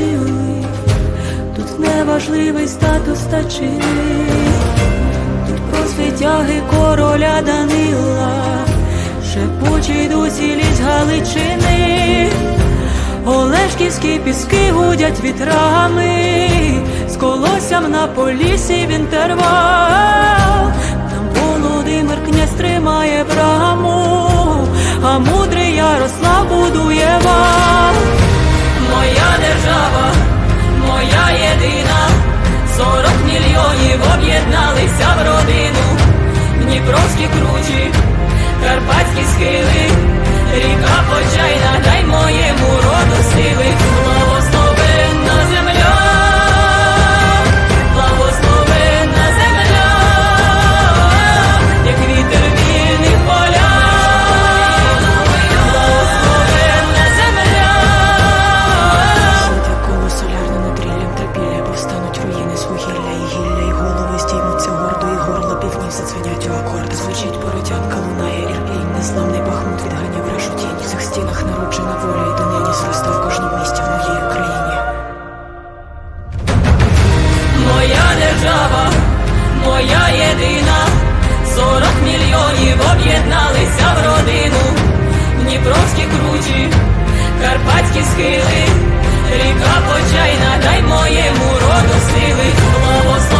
сили, тут неважливий статус та чини, тут про світяги короля Данила, шепочі йдуть ліс Галичини, Олешківські піски гудять вітрами, з колоссям на полісі він тервав, там Володимир князь тримає браму, а мудрий Ярослав будує вал. Дніпровські кручі, карпатські схили, ріка почайна, дай моєму роду сили, благословенна земля, благословенна земля, як вітер вільний в полях, благословенна земля. Навколо солярним тріллям трапілля повстануть руїни з вугілля схили, ріка почайна, дай моєму роду сили, благослови.